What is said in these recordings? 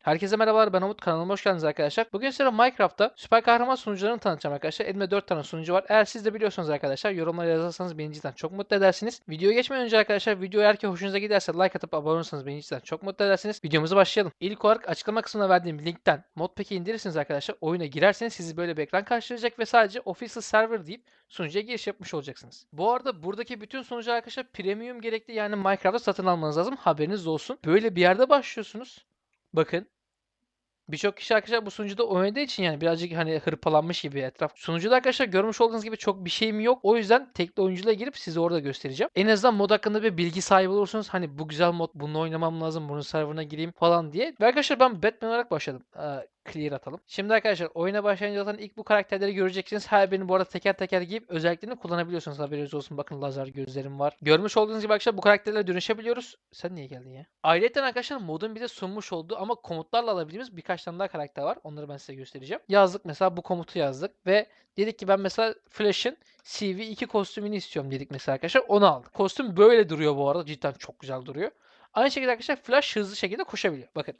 Herkese merhabalar ben Umut kanalıma hoş geldiniz arkadaşlar. Bugün size Minecraft'ta süper kahraman sunucularını tanıtacağım arkadaşlar. Elimde 4 tane sunucu var. Eğer siz de biliyorsanız arkadaşlar yorumlara yazarsanız beni cidden çok mutlu edersiniz. Videoya geçmeden önce arkadaşlar video eğer ki hoşunuza giderse like atıp abone olursanız beni cidden çok mutlu edersiniz. Videomuza başlayalım. İlk olarak açıklama kısmına verdiğim linkten modpack'i indirirsiniz arkadaşlar. Oyuna girerseniz sizi böyle bir ekran karşılayacak ve sadece official server deyip sunucuya giriş yapmış olacaksınız. Bu arada buradaki bütün sunucu arkadaşlar premium gerekli yani Minecraft'ta satın almanız lazım. Haberiniz olsun. Böyle bir yerde başlıyorsunuz. Bakın Birçok kişi arkadaşlar bu sunucuda oynadığı için yani birazcık hani hırpalanmış gibi etraf. Sunucuda arkadaşlar görmüş olduğunuz gibi çok bir şeyim yok. O yüzden tekli oyunculuğa girip size orada göstereceğim. En azından mod hakkında bir bilgi sahibi olursunuz. Hani bu güzel mod bunu oynamam lazım. Bunun serverına gireyim falan diye. Ve arkadaşlar ben Batman olarak başladım. Ee, clear atalım. Şimdi arkadaşlar oyuna başlayınca zaten ilk bu karakterleri göreceksiniz. Her birini bu arada teker teker giyip özelliklerini kullanabiliyorsunuz. Haberiniz olsun. Bakın lazer gözlerim var. Görmüş olduğunuz gibi arkadaşlar bu karakterlere dönüşebiliyoruz. Sen niye geldin ya? Ayrıca arkadaşlar modun bize sunmuş olduğu ama komutlarla alabildiğimiz birkaç tane daha karakter var. Onları ben size göstereceğim. Yazdık mesela bu komutu yazdık ve dedik ki ben mesela Flash'ın CV2 kostümünü istiyorum dedik mesela arkadaşlar. Onu aldık. Kostüm böyle duruyor bu arada. Cidden çok güzel duruyor. Aynı şekilde arkadaşlar Flash hızlı şekilde koşabiliyor. Bakın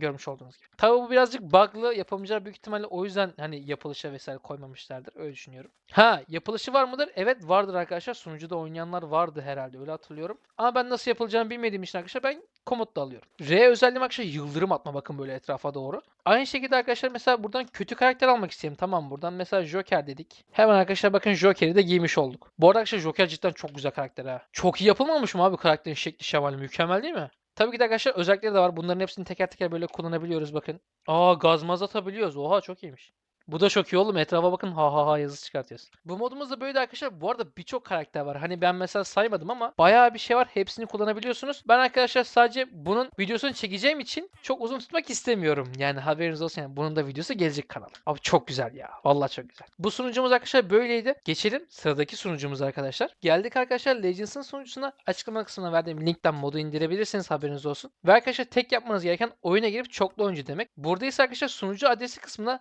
görmüş olduğunuz gibi. Tabii bu birazcık bug'lı yapamayacağı büyük ihtimalle o yüzden hani yapılışa vesaire koymamışlardır. Öyle düşünüyorum. Ha yapılışı var mıdır? Evet vardır arkadaşlar. Sunucuda oynayanlar vardı herhalde öyle hatırlıyorum. Ama ben nasıl yapılacağını bilmediğim için arkadaşlar ben komutla alıyorum. R özelliğim arkadaşlar yıldırım atma bakın böyle etrafa doğru. Aynı şekilde arkadaşlar mesela buradan kötü karakter almak istedim. Tamam buradan mesela Joker dedik. Hemen arkadaşlar bakın Joker'i de giymiş olduk. Bu arada arkadaşlar Joker cidden çok güzel karakter ha. Çok iyi yapılmamış mı abi karakterin şekli şemali mükemmel değil mi? Tabii ki de arkadaşlar özellikleri de var. Bunların hepsini teker teker böyle kullanabiliyoruz bakın. Aa gaz maz atabiliyoruz. Oha çok iyiymiş. Bu da çok iyi oğlum. Etrafa bakın ha ha ha yazısı çıkartıyoruz. Bu modumuzda böyle arkadaşlar. Bu arada birçok karakter var. Hani ben mesela saymadım ama bayağı bir şey var. Hepsini kullanabiliyorsunuz. Ben arkadaşlar sadece bunun videosunu çekeceğim için çok uzun tutmak istemiyorum. Yani haberiniz olsun. Yani bunun da videosu gelecek kanala. Abi çok güzel ya. Vallahi çok güzel. Bu sunucumuz arkadaşlar böyleydi. Geçelim sıradaki sunucumuz arkadaşlar. Geldik arkadaşlar Legends'ın sunucusuna. Açıklama kısmına verdiğim linkten modu indirebilirsiniz haberiniz olsun. Ve arkadaşlar tek yapmanız gereken oyuna girip çoklu oyuncu demek. Burada ise arkadaşlar sunucu adresi kısmına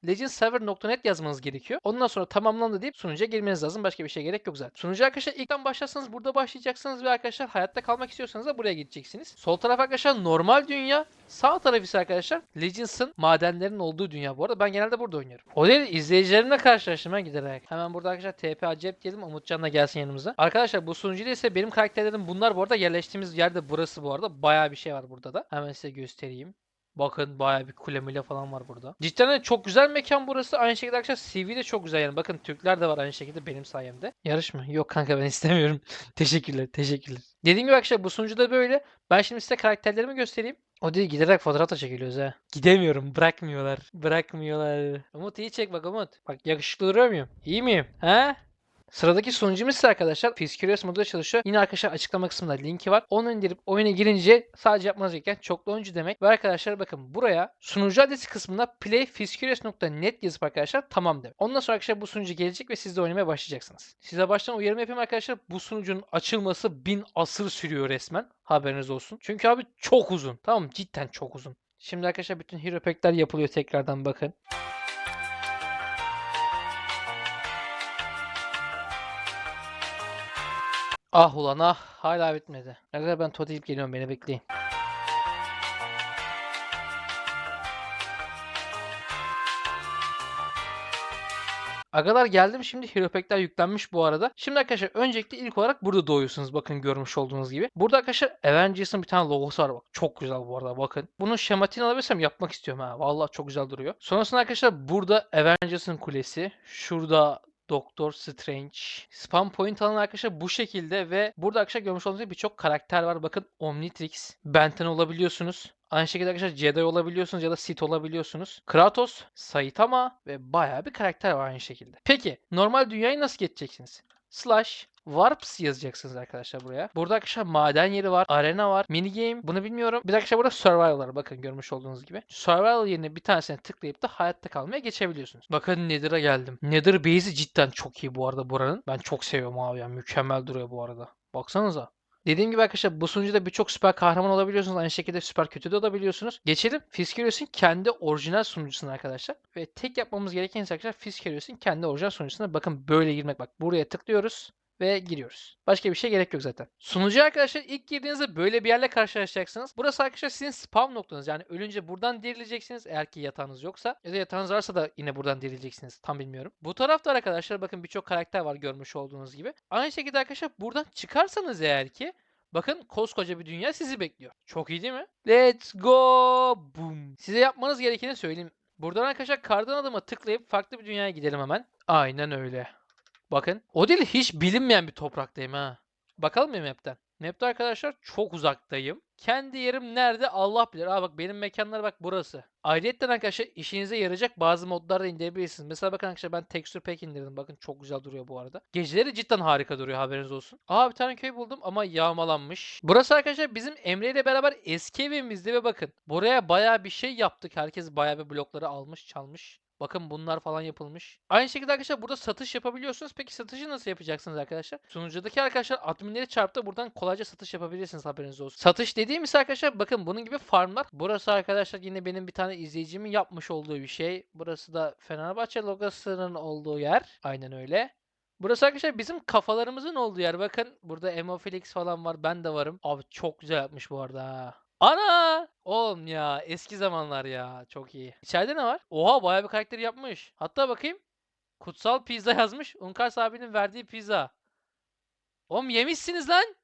legendserver.net yazmanız gerekiyor. Ondan sonra tamamlandı deyip sunucuya girmeniz lazım. Başka bir şey gerek yok zaten. Sunucu arkadaşlar ilkten başlarsanız burada başlayacaksınız ve arkadaşlar hayatta kalmak istiyorsanız da buraya gideceksiniz. Sol taraf arkadaşlar normal dünya. Sağ taraf ise arkadaşlar Legends'ın madenlerin olduğu dünya bu arada. Ben genelde burada oynuyorum. O değil izleyicilerimle karşılaştım ben giderek. Hemen burada arkadaşlar TP Acep diyelim. Umutcan da gelsin yanımıza. Arkadaşlar bu sunucuda ise benim karakterlerim bunlar bu arada. Yerleştiğimiz yerde burası bu arada. Bayağı bir şey var burada da. Hemen size göstereyim. Bakın bayağı bir kule mile falan var burada. Cidden de çok güzel mekan burası. Aynı şekilde arkadaşlar CV de çok güzel yani. Bakın Türkler de var aynı şekilde benim sayemde. Yarış mı? Yok kanka ben istemiyorum. teşekkürler, teşekkürler. Dediğim gibi arkadaşlar bu sunucuda böyle. Ben şimdi size karakterlerimi göstereyim. O değil giderek fotoğraf da çekiliyoruz ha. Gidemiyorum. Bırakmıyorlar. Bırakmıyorlar. Umut iyi çek bak Umut. Bak yakışıklı duruyor muyum? İyi miyim? Ha? Sıradaki sunucumuz ise arkadaşlar Fiskurious modda çalışıyor. Yine arkadaşlar açıklama kısmında linki var. Onu indirip oyuna girince sadece yapmanız gereken çoklu oyuncu demek. Ve arkadaşlar bakın buraya sunucu adresi kısmında playfiskurious.net yazıp arkadaşlar tamam demek. Ondan sonra arkadaşlar bu sunucu gelecek ve siz de oynamaya başlayacaksınız. Size baştan uyarım yapayım arkadaşlar. Bu sunucunun açılması bin asır sürüyor resmen. Haberiniz olsun. Çünkü abi çok uzun. Tamam? Cidden çok uzun. Şimdi arkadaşlar bütün hero pack'ler yapılıyor tekrardan bakın. Ah ulan ah hala bitmedi. Ne kadar ben gidip geliyorum beni bekleyin. Agalar geldim şimdi Hero Pack'ler yüklenmiş bu arada. Şimdi arkadaşlar öncelikle ilk olarak burada doğuyorsunuz bakın görmüş olduğunuz gibi. Burada arkadaşlar Avengers'ın bir tane logosu var bak. Çok güzel bu arada bakın. Bunun şematini alabilirsem yapmak istiyorum ha. Vallahi çok güzel duruyor. Sonrasında arkadaşlar burada Avengers'ın kulesi. Şurada Doktor Strange. Spam point alan arkadaşlar bu şekilde ve burada arkadaşlar görmüş olduğunuz gibi birçok karakter var. Bakın Omnitrix, Benten olabiliyorsunuz. Aynı şekilde arkadaşlar Jedi olabiliyorsunuz ya da Sith olabiliyorsunuz. Kratos, Saitama ve bayağı bir karakter var aynı şekilde. Peki normal dünyayı nasıl geçeceksiniz? Slash Warps yazacaksınız arkadaşlar buraya. Burada arkadaşlar maden yeri var, arena var, mini game. Bunu bilmiyorum. Bir de arkadaşlar burada survival var. Bakın görmüş olduğunuz gibi. Survival yerine bir tanesine tıklayıp da hayatta kalmaya geçebiliyorsunuz. Bakın Nether'a geldim. Nether base'i cidden çok iyi bu arada buranın. Ben çok seviyorum abi ya. Mükemmel duruyor bu arada. Baksanıza. Dediğim gibi arkadaşlar bu sunucuda birçok süper kahraman olabiliyorsunuz. Aynı şekilde süper kötü de olabiliyorsunuz. Geçelim Fiskelios'un kendi orijinal sunucusuna arkadaşlar. Ve tek yapmamız gereken ise arkadaşlar Fiskelios'un kendi orijinal sunucusuna bakın böyle girmek. Bak buraya tıklıyoruz. Ve giriyoruz. Başka bir şey gerek yok zaten. Sunucu arkadaşlar ilk girdiğinizde böyle bir yerle karşılaşacaksınız. Burası arkadaşlar sizin spam noktanız. Yani ölünce buradan dirileceksiniz eğer ki yatağınız yoksa. Ya da yatağınız varsa da yine buradan dirileceksiniz. Tam bilmiyorum. Bu tarafta arkadaşlar bakın birçok karakter var görmüş olduğunuz gibi. Aynı şekilde arkadaşlar buradan çıkarsanız eğer ki Bakın koskoca bir dünya sizi bekliyor. Çok iyi değil mi? Let's go boom. Size yapmanız gerekeni söyleyeyim. Buradan arkadaşlar kardan adıma tıklayıp farklı bir dünyaya gidelim hemen. Aynen öyle. Bakın. O değil hiç bilinmeyen bir topraktayım ha. Bakalım mı map'ten? Map'te arkadaşlar çok uzaktayım. Kendi yerim nerede Allah bilir. Aa bak benim mekanlar bak burası. Ayrıca arkadaşlar işinize yarayacak bazı modlar da indirebilirsiniz. Mesela bakın arkadaşlar ben texture pack indirdim. Bakın çok güzel duruyor bu arada. Geceleri cidden harika duruyor haberiniz olsun. Aa bir tane köy buldum ama yağmalanmış. Burası arkadaşlar bizim Emre ile beraber eski evimizdi ve bakın. Buraya baya bir şey yaptık. Herkes baya bir blokları almış çalmış. Bakın bunlar falan yapılmış. Aynı şekilde arkadaşlar burada satış yapabiliyorsunuz. Peki satışı nasıl yapacaksınız arkadaşlar? Sunucudaki arkadaşlar adminleri çarptı buradan kolayca satış yapabilirsiniz haberiniz olsun. Satış dediğimiz arkadaşlar bakın bunun gibi farmlar. Burası arkadaşlar yine benim bir tane izleyicimin yapmış olduğu bir şey. Burası da Fenerbahçe logosunun olduğu yer. Aynen öyle. Burası arkadaşlar bizim kafalarımızın olduğu yer. Bakın burada Emofilix falan var. Ben de varım. Abi çok güzel yapmış bu arada. Ana! Oğlum ya eski zamanlar ya. Çok iyi. İçeride ne var? Oha bayağı bir karakter yapmış. Hatta bakayım. Kutsal pizza yazmış. Unkars abinin verdiği pizza. Oğlum yemişsiniz lan.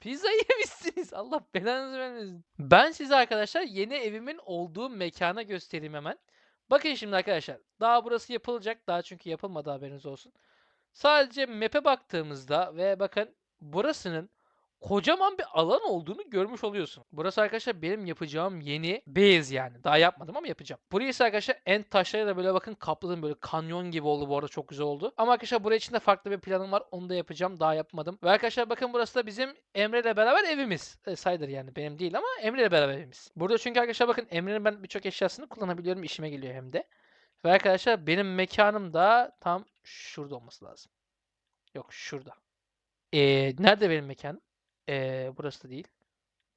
Pizza yemişsiniz. Allah belanızı vermesin. Ben size arkadaşlar yeni evimin olduğu mekana göstereyim hemen. Bakın şimdi arkadaşlar. Daha burası yapılacak. Daha çünkü yapılmadı haberiniz olsun. Sadece map'e baktığımızda ve bakın burasının kocaman bir alan olduğunu görmüş oluyorsun. Burası arkadaşlar benim yapacağım yeni base yani. Daha yapmadım ama yapacağım. Burayı ise arkadaşlar en taşlarıyla böyle bakın kapladım böyle kanyon gibi oldu bu arada çok güzel oldu. Ama arkadaşlar buraya için de farklı bir planım var. Onu da yapacağım. Daha yapmadım. Ve arkadaşlar bakın burası da bizim Emre ile beraber evimiz. E, sayılır yani benim değil ama Emre ile beraber evimiz. Burada çünkü arkadaşlar bakın Emre'nin ben birçok eşyasını kullanabiliyorum. işime geliyor hem de. Ve arkadaşlar benim mekanım da tam şurada olması lazım. Yok şurada. Ee, nerede benim mekanım? Ee, burası da değil.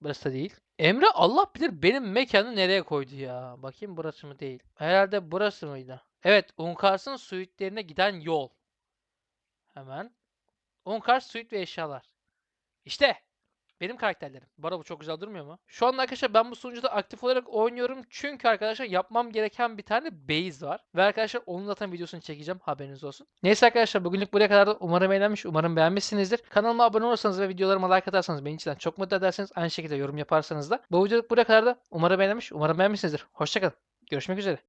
Burası da değil. Emre Allah bilir benim mekanı nereye koydu ya. Bakayım burası mı değil. Herhalde burası mıydı? Evet, Unkars'ın suitlerine giden yol. Hemen. Unkars suit ve eşyalar. İşte benim karakterlerim. Arada bu çok güzel durmuyor mu? Şu anda arkadaşlar ben bu sunucuda aktif olarak oynuyorum. Çünkü arkadaşlar yapmam gereken bir tane base var. Ve arkadaşlar onun zaten videosunu çekeceğim. Haberiniz olsun. Neyse arkadaşlar bugünlük buraya kadar da umarım eğlenmiş. Umarım beğenmişsinizdir. Kanalıma abone olursanız ve videolarıma like atarsanız beni içten çok mutlu edersiniz. Aynı şekilde yorum yaparsanız da. Bu videoluk buraya kadar da umarım beğenmiş. Umarım beğenmişsinizdir. Hoşçakalın. Görüşmek üzere.